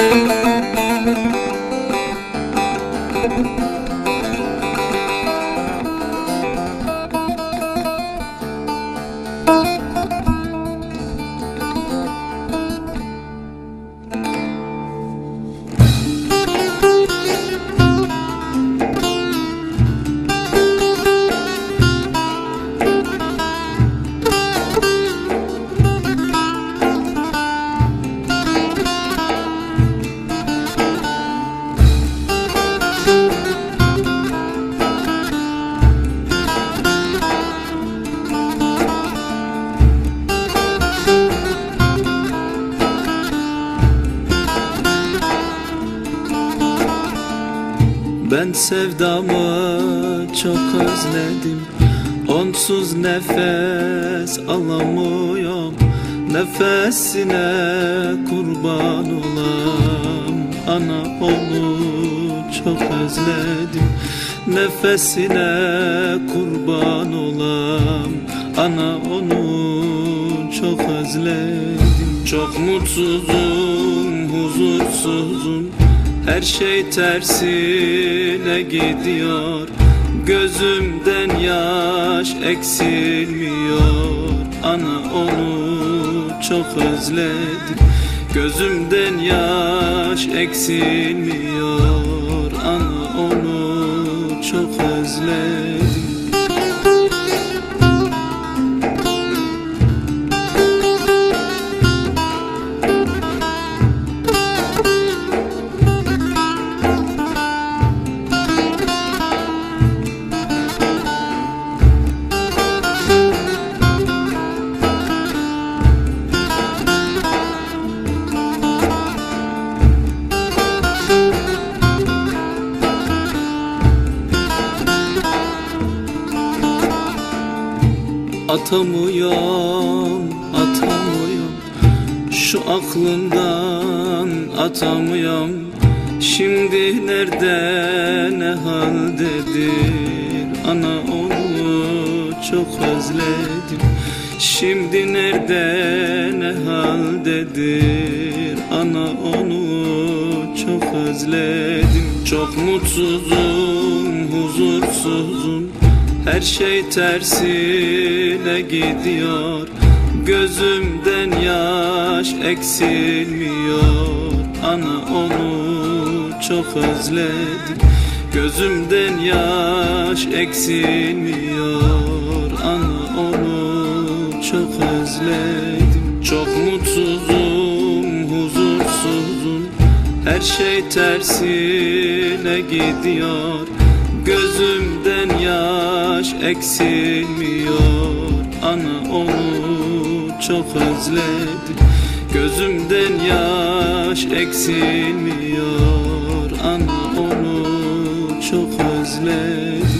Müzik Ben sevdamı çok özledim. Onsuz nefes alamıyorum. Nefesine kurban olam. Ana onu çok özledim. Nefesine kurban olam. Ana onu çok özledim. Çok mutsuzum, huzursuzum her şey tersine gidiyor. Gözümden yaş eksilmiyor. Ana onu çok özledim. Gözümden yaş eksilmiyor. Ana onu çok özledim Atamıyorum, atamıyorum. Şu aklımdan atamıyorum. Şimdi nerede ne haldedir? Ana onu çok özledim. Şimdi nerede ne haldedir? Ana onu çok özledim. Çok mutsuzum, huzursuzum her şey tersine gidiyor. Gözümden yaş eksilmiyor. Ana onu çok özledim Gözümden yaş eksilmiyor. Ana onu çok özledim. Çok mutsuzum, huzursuzum. Her şey tersine gidiyor. Gözümden yaş eksilmiyor. Ana onu çok özledim. Gözümden yaş eksilmiyor. Ana onu çok özledim